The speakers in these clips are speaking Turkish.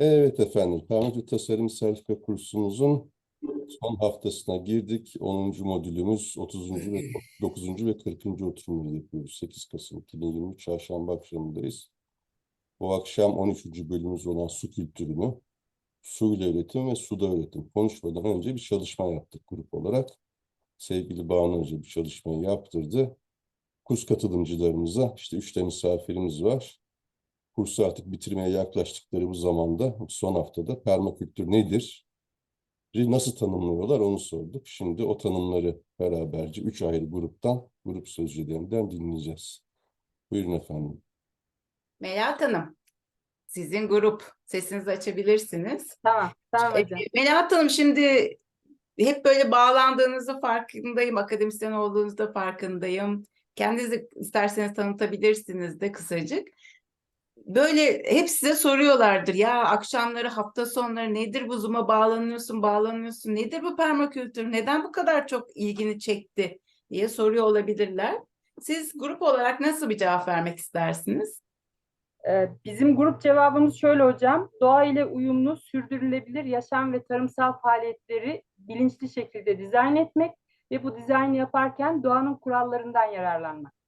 Evet efendim, Tanrıcı Tasarım Sertifika kursumuzun son haftasına girdik. 10. modülümüz 30. ve 9. ve 40. oturumları yapıyoruz. 8 Kasım 2023 Çarşamba akşamındayız. Bu akşam 13. bölümümüz olan su kültürünü, su ile üretim ve suda üretim konuşmadan önce bir çalışma yaptık grup olarak. Sevgili Banu Hoca bir çalışmayı yaptırdı. Kurs katılımcılarımıza işte üç tane misafirimiz var. Kursu artık bitirmeye yaklaştıkları bu zamanda son haftada permakültür nedir? Nasıl tanımlıyorlar onu sorduk. Şimdi o tanımları beraberce üç ayrı gruptan, grup sözcülerinden dinleyeceğiz. Buyurun efendim. Melahat Hanım, sizin grup sesinizi açabilirsiniz. Tamam, tamam E, hocam. Melahat Hanım şimdi hep böyle bağlandığınızı farkındayım. Akademisyen olduğunuzda farkındayım. Kendinizi isterseniz tanıtabilirsiniz de kısacık. Böyle hep size soruyorlardır ya akşamları hafta sonları nedir bu Zoom'a bağlanıyorsun bağlanıyorsun nedir bu permakültür neden bu kadar çok ilgini çekti diye soruyor olabilirler. Siz grup olarak nasıl bir cevap vermek istersiniz? Ee, bizim grup cevabımız şöyle hocam. Doğa ile uyumlu, sürdürülebilir yaşam ve tarımsal faaliyetleri bilinçli şekilde dizayn etmek ve bu dizaynı yaparken doğanın kurallarından yararlanmak.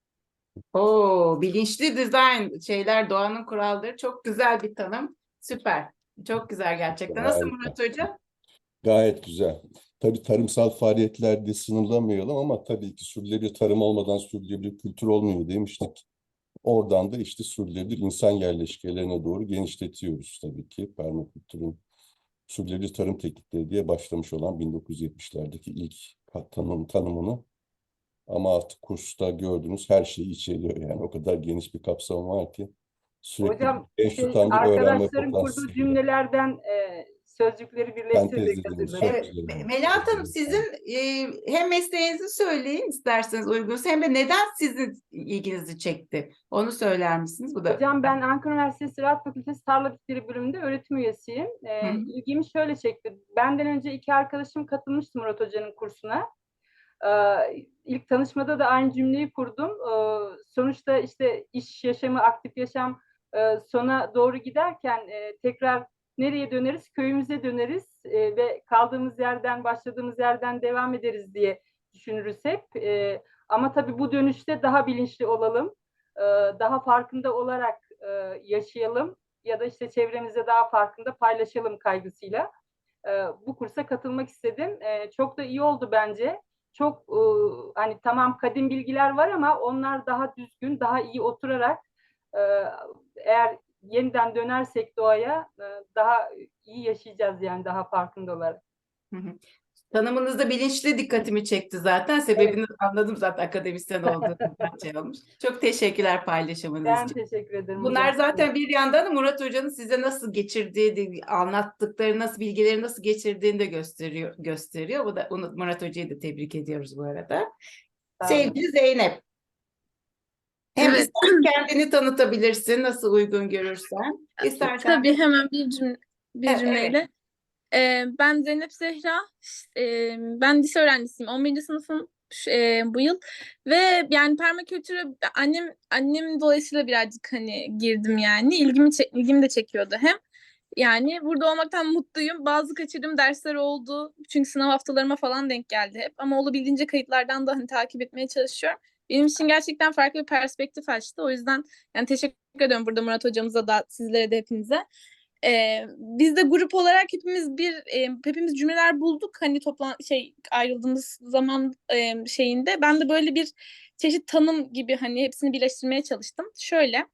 Oo, bilinçli dizayn şeyler doğanın kuralları çok güzel bir tanım. Süper. Çok güzel gerçekten. Nasıl Harika. Murat Hoca? Gayet güzel. Tabii tarımsal faaliyetlerde sınırlamayalım ama tabii ki sürdürülebilir tarım olmadan sürdürülebilir kültür olmuyor demiştik. Oradan da işte sürdürülebilir insan yerleşkelerine doğru genişletiyoruz tabii ki. Permakültürün sürdürülebilir tarım teknikleri diye başlamış olan 1970'lerdeki ilk tanım, tanımını. Ama artık kursta gördüğünüz her şeyi içeriyor yani. O kadar geniş bir kapsam var ki sürekli Hocam genç şey, tutan bir öğrenme arkadaşların kurduğu potansiyeli. cümlelerden e, sözcükleri birleştirerek Sentezlediniz, hazırladık. Evet. Melahat Hanım sizin e, hem mesleğinizi söyleyin isterseniz uygunsa hem de neden sizin ilginizi çekti? Onu söyler misiniz? Bu da Hocam ben Ankara Üniversitesi Ziraat Fakültesi Tarla Bitkileri bölümünde öğretim üyesiyim. Hı hı. ilgimi şöyle çekti. Benden önce iki arkadaşım katılmıştı Murat Hoca'nın kursuna. Ee, ilk tanışmada da aynı cümleyi kurdum. Ee, sonuçta işte iş yaşamı, aktif yaşam e, sona doğru giderken e, tekrar nereye döneriz? Köyümüze döneriz e, ve kaldığımız yerden, başladığımız yerden devam ederiz diye düşünürüz hep. Ama tabii bu dönüşte daha bilinçli olalım daha farkında olarak yaşayalım ya da işte çevremizde daha farkında paylaşalım kaygısıyla bu kursa katılmak istedim. Çok da iyi oldu bence. Çok e, hani tamam kadim bilgiler var ama onlar daha düzgün, daha iyi oturarak e, eğer yeniden dönersek doğaya e, daha iyi yaşayacağız yani daha farkında olarak. Hı hı. Tanımınızda bilinçli dikkatimi çekti zaten. Sebebini anladım zaten akademisyen olduğunuzdan şey olmuş. Çok teşekkürler paylaşımınız Ben için. teşekkür ederim. Bunlar hocam. zaten bir yandan da Murat Hoca'nın size nasıl geçirdiği, anlattıkları, nasıl bilgileri nasıl geçirdiğini de gösteriyor. gösteriyor. Bu da onu- Murat Hoca'yı da tebrik ediyoruz bu arada. Sevgili Zeynep. Hem Evet. kendini tanıtabilirsin nasıl uygun görürsen. İstersen Tabii hemen bir cümle, bir Evet, cümleyle. Ee, ben Zeynep Zehra. Ee, ben lise öğrencisiyim. 11. sınıfım e, bu yıl. Ve yani permakültüre annem annem dolayısıyla birazcık hani girdim yani. İlgimi çek- ilgimi de çekiyordu hem. Yani burada olmaktan mutluyum. Bazı kaçırdığım dersler oldu. Çünkü sınav haftalarıma falan denk geldi hep. Ama olabildiğince kayıtlardan da hani takip etmeye çalışıyorum. Benim için gerçekten farklı bir perspektif açtı. O yüzden yani teşekkür ediyorum burada Murat hocamıza da sizlere de hepinize. Ee, biz de grup olarak hepimiz bir e, hepimiz cümleler bulduk hani toplan şey ayrıldığımız zaman e, şeyinde ben de böyle bir çeşit tanım gibi hani hepsini birleştirmeye çalıştım. Şöyle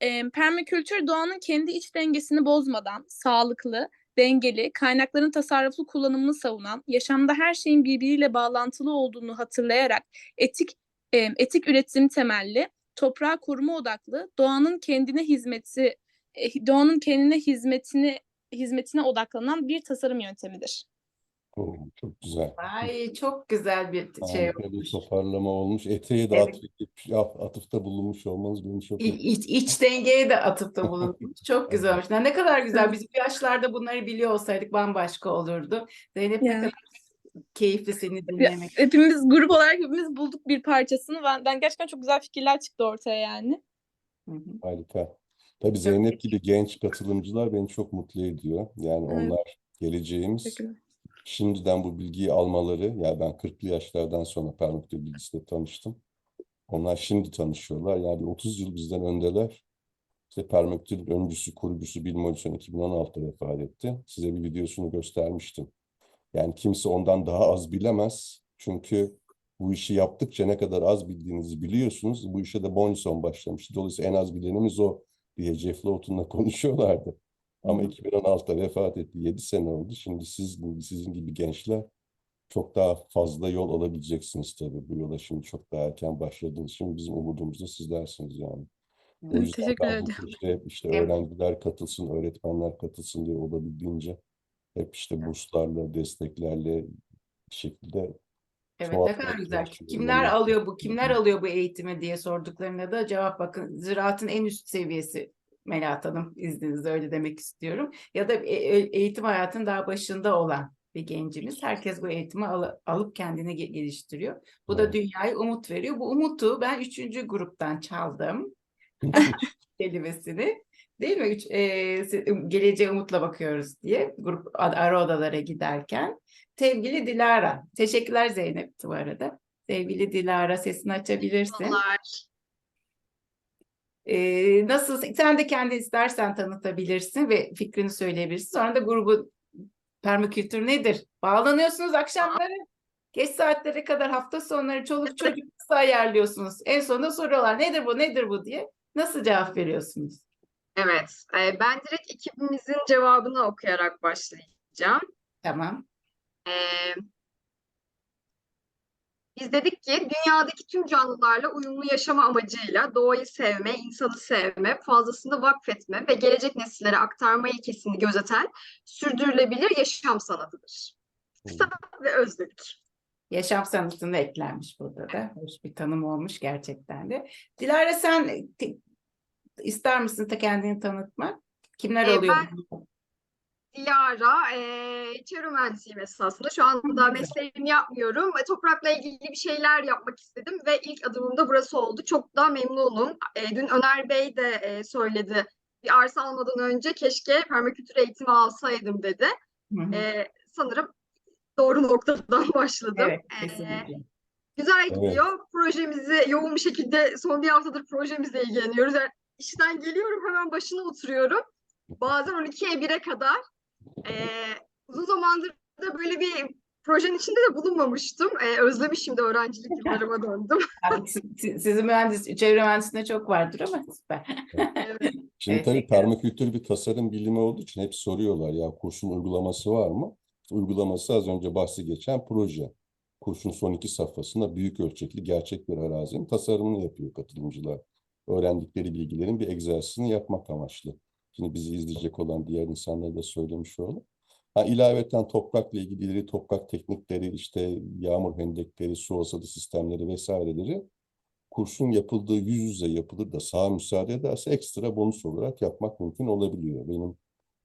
e, permakültür doğanın kendi iç dengesini bozmadan sağlıklı, dengeli, kaynakların tasarruflu kullanımını savunan, yaşamda her şeyin birbiriyle bağlantılı olduğunu hatırlayarak etik e, etik üretim temelli, toprağı koruma odaklı, doğanın kendine hizmeti e, doğanın kendine hizmetini hizmetine odaklanan bir tasarım yöntemidir. Oo, çok güzel. Ay çok güzel bir şey Harika bir olmuş. toparlama olmuş. Eteğe de Evet. atıf, atıfta bulunmuş olmanız beni çok İ- İç, iç dengeye de atıfta bulunmuş. Çok güzel olmuş. Ne kadar güzel. Biz bu yaşlarda bunları biliyor olsaydık bambaşka olurdu. Zeynep ne Yani. kadar keyifli seni Ya, dinlemek. hepimiz grup olarak hepimiz bulduk bir parçasını. Ben, ben gerçekten çok güzel fikirler çıktı ortaya yani. Hı hı. harika. Tabii Zeynep gibi genç katılımcılar beni çok mutlu ediyor. Yani Evet. onlar geleceğimiz. Teşekkürler. Şimdiden bu bilgiyi almaları, ya ben 40'lı yaşlardan sonra permakultür bilgisiyle tanıştım. Onlar şimdi tanışıyorlar. Yani 30 yıl bizden öndeler. İşte permakultürün öncüsü, kurucusu Bill Mollison 2016'da vefat etti. Size bir videosunu göstermiştim. Yani kimse ondan daha az bilemez. Çünkü bu işi yaptıkça ne kadar az bildiğinizi biliyorsunuz. Bu işe de Mollison başlamıştı. Dolayısıyla en az bilenimiz o diye Jeff Lawton'la konuşuyorlardı. Ama Hı hı. 2016'da vefat etti. 7 sene oldu. Şimdi siz, sizin gibi gençler çok daha fazla yol alabileceksiniz tabii. Bu yola şimdi çok daha erken başladınız. Şimdi bizim umudumuz da sizlersiniz yani. O yüzden Teşekkür ben bu ederim. işte hep işte Evet. öğrenciler katılsın, öğretmenler katılsın diye olabildiğince hep işte burslarla, desteklerle bir şekilde Evet ne kadar güzel. Kimler Yani- alıyor bu? Kimler alıyor bu eğitimi diye sorduklarında da cevap bakın. Ziraatın en üst seviyesi Melahat Hanım izninizle öyle demek istiyorum. Ya da e- e- eğitim hayatının daha başında olan bir gencimiz. Herkes bu eğitimi al- alıp kendini ge- geliştiriyor. Bu da Evet. dünyaya umut veriyor. Bu umutu ben üçüncü gruptan çaldım kelimesini. Değil mi? Üç, e, geleceğe umutla bakıyoruz diye grup ara odalara giderken. Sevgili Dilara. Teşekkürler Zeynep bu arada. Sevgili Dilara sesini açabilirsin. Ee, nasıl sen de kendi istersen tanıtabilirsin ve fikrini söyleyebilirsin. Sonra da grubun permakültür nedir? Bağlanıyorsunuz akşamları. Geç saatlere kadar hafta sonları çoluk çocuk nasıl ayarlıyorsunuz? En sonunda soruyorlar nedir bu nedir bu diye. Nasıl cevap veriyorsunuz? Evet, e, ben direkt ekibimizin cevabını okuyarak başlayacağım. Tamam. E, biz dedik ki dünyadaki tüm canlılarla uyumlu yaşama amacıyla doğayı sevme, insanı sevme, fazlasını vakfetme ve gelecek nesillere aktarma ilkesini gözeten sürdürülebilir yaşam sanatıdır. Kısa ve özdedik. Yaşam sanatına eklenmiş burada da. Hoş bir tanım olmuş gerçekten de. Dilara sen ister misin de kendini tanıtmak? Kimler Ee, oluyor? Dilara, e, çevre mühendisiyim esasında. Şu anda mesleğimi yapmıyorum. ve Toprakla ilgili bir şeyler yapmak istedim ve ilk adımım da burası oldu. Çok da memnunum. E, dün Öner Bey de e, söyledi. Bir arsa almadan önce keşke permakültür eğitimi alsaydım dedi. Hı hı. E, sanırım doğru noktadan başladım. Evet, E, güzel Evet. gidiyor. Projemizi yoğun bir şekilde son bir haftadır projemizle ilgileniyoruz. Yani işten geliyorum hemen başına oturuyorum. Bazen 12'ye 1'e kadar. Ee, uzun zamandır da böyle bir projenin içinde de bulunmamıştım. Ee, özlemişim de öğrencilik yıllarıma döndüm. Si- Sizin mühendis, çevre mühendisliğinde çok vardır ama süper. Evet. Şimdi Evet, tabii permakültür bir tasarım bilimi olduğu için hep soruyorlar ya kursun uygulaması var mı? Uygulaması az önce bahsi geçen proje. Kursun son iki safhasında büyük ölçekli gerçek bir arazinin tasarımını yapıyor katılımcılar. Öğrendikleri bilgilerin bir egzersizini yapmak amaçlı. Şimdi bizi izleyecek olan diğer insanlara da söylemiş olalım. Ha, ilaveten toprakla ilgili toprak teknikleri, işte yağmur hendekleri, su hasadı sistemleri vesaireleri kursun yapıldığı yüz yüze yapılır da saha müsaade ederse ekstra bonus olarak yapmak mümkün olabiliyor. Benim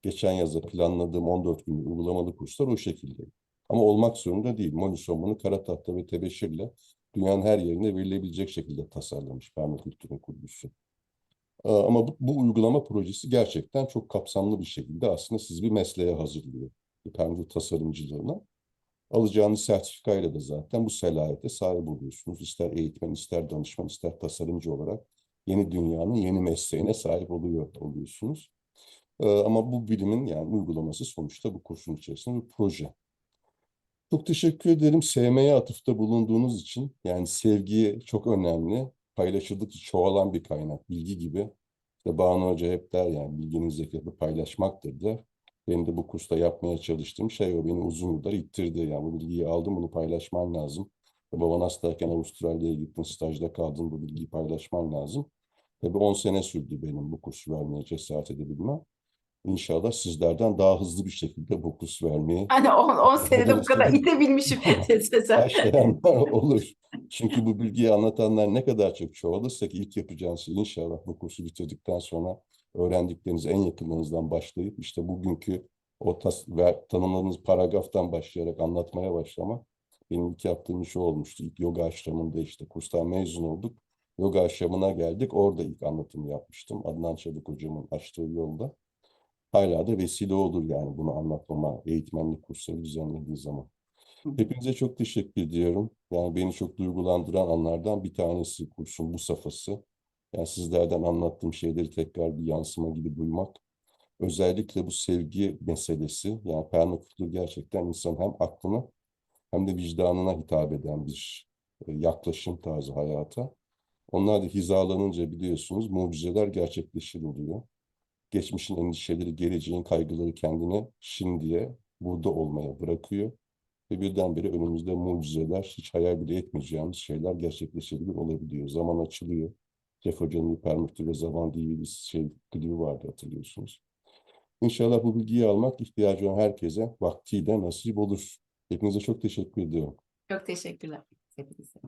geçen yazda planladığım 14 günlük uygulamalı kurslar o şekilde. Ama olmak zorunda değil. Mollison bunu kara tahta ve tebeşirle dünyanın her yerine verilebilecek şekilde tasarlamış permakültürün kurucusu. Ee, Ama bu, bu uygulama projesi gerçekten çok kapsamlı bir şekilde aslında sizi bir mesleğe hazırlıyor. Permakültür tasarımcılığına. Alacağınız sertifikayla da zaten bu selahiyete sahip oluyorsunuz. İster eğitmen, ister danışman, ister tasarımcı olarak yeni dünyanın yeni mesleğine sahip oluyor oluyorsunuz. Ee, ama bu bilimin yani uygulaması sonuçta bu kursun içerisinde bir proje. Çok teşekkür ederim sevmeye atıfta bulunduğunuz için. Yani sevgi çok önemli. Paylaşıldıkça çoğalan bir kaynak. Bilgi gibi. İşte Banu Hoca hep der yani bilginin zekatı paylaşmaktır der. Benim de bu kursta yapmaya çalıştığım şey o beni uzun yıllar ittirdi. Yani bu bilgiyi aldım bunu paylaşman lazım. Baban hastayken Avustralya'ya gittin stajda kaldın bu bilgiyi paylaşman lazım. Tabii 10 sene sürdü benim bu kursu vermeye cesaret edebilmem. İnşallah sizlerden daha hızlı bir şekilde bu kurs vermeyi Hani 10 senede bu kadar itebilmişim. Başlayanlar olur. Çünkü bu bilgiyi anlatanlar ne kadar çok çoğalırsa ki ilk yapacağınız şey inşallah bu kursu bitirdikten sonra öğrendikleriniz en yakınlarınızdan başlayıp işte bugünkü o tas ver, tanımladığınız paragraftan başlayarak anlatmaya başlamak benim ilk yaptığım iş o olmuştu. İlk yoga aşramında işte kurstan mezun olduk. yoga aşamına geldik. Orada ilk anlatımı yapmıştım. Adnan Çelik hocamın açtığı yolda. Hala da vesile olur yani bunu anlatmama, eğitmenlik kursları düzenlediği zaman. Hepinize çok teşekkür ediyorum. Yani beni çok duygulandıran anlardan bir tanesi kursun bu safhası. Yani sizlerden anlattığım şeyleri tekrar bir yansıma gibi duymak. Özellikle bu sevgi meselesi, yani permakültür gerçekten insan hem aklına hem de vicdanına hitap eden bir e, yaklaşım tarzı hayata. Onlar da hizalanınca biliyorsunuz mucizeler gerçekleşir oluyor. Geçmişin endişeleri, geleceğin kaygıları kendine şimdiye, burada olmaya bırakıyor. Ve birdenbire önümüzde mucizeler, hiç hayal bile etmeyeceğimiz şeyler gerçekleşebilir olabiliyor. Zaman açılıyor. Jeff Hoca'nın bir permüktür ve zaman diye bir şey klibi vardı hatırlıyorsunuz. İnşallah bu bilgiyi almak ihtiyacı olan herkese vaktiyle nasip olur. Hepinize çok teşekkür ediyorum. Çok teşekkürler. Hepinize.